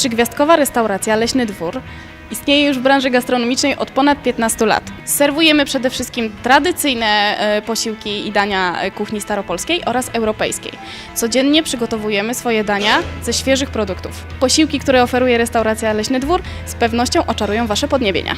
Trzygwiazdkowa restauracja Leśny Dwór istnieje już w branży gastronomicznej od ponad 15 lat. Serwujemy przede wszystkim tradycyjne e, posiłki i dania e, kuchni staropolskiej oraz europejskiej. Codziennie przygotowujemy swoje dania ze świeżych produktów. Posiłki, które oferuje restauracja Leśny Dwór z pewnością oczarują Wasze podniebienia.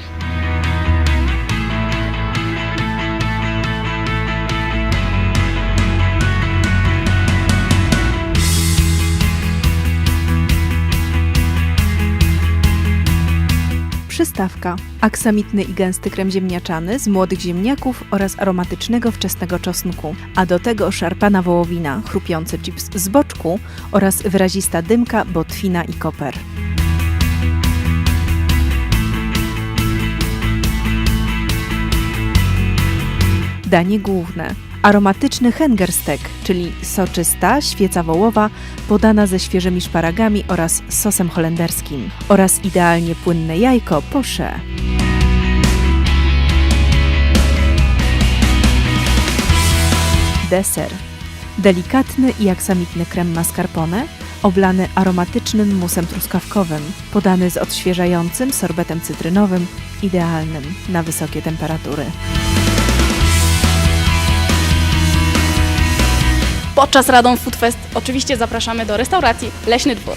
Przystawka. Aksamitny i gęsty krem ziemniaczany z młodych ziemniaków oraz aromatycznego wczesnego czosnku, a do tego szarpana wołowina, chrupiący chips z boczku oraz wyrazista dymka, botwina i koper. Danie główne. Aromatyczny hengerstek, czyli soczysta świeca wołowa podana ze świeżymi szparagami oraz sosem holenderskim oraz idealnie płynne jajko poché. Deser. Delikatny i aksamitny krem mascarpone oblany aromatycznym musem truskawkowym, podany z odświeżającym sorbetem cytrynowym, idealnym na wysokie temperatury. Podczas Radom Food Fest oczywiście zapraszamy do restauracji Leśny Dwór.